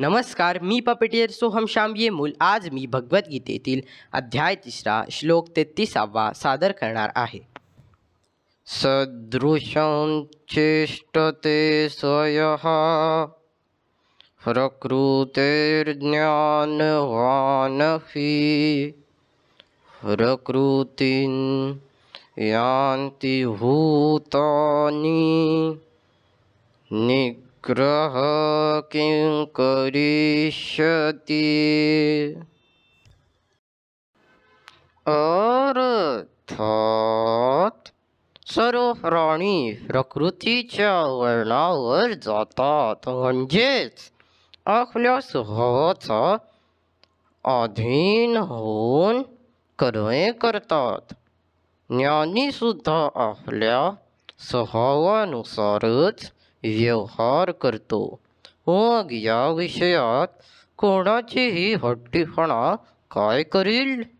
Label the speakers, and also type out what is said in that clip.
Speaker 1: नमस्कार, मी पपेटियर सोहम ये मूल, आज मी भगवद्गीतेतील अध्याय तिसरा, श्लोक तेहतीसावा सादर करणार आहे. सदृशं चेष्टते स्वयः प्रकृतिर्ज्ञानवानफि प्रकृतीं यान्ति भूतानि ग्रह किं करिष्यति। अर्थात सर्व प्राणी प्रकृतीच्या वर्णावर जातात म्हणजेच आपल्या स्वभावाचा अधीन होऊन कर्मे करतात. ज्ञानीसुद्धा आपल्या स्वभावानुसारच व्यवहार करतो. मग या विषयात कोणाचीही हट्टीपणा काय करील?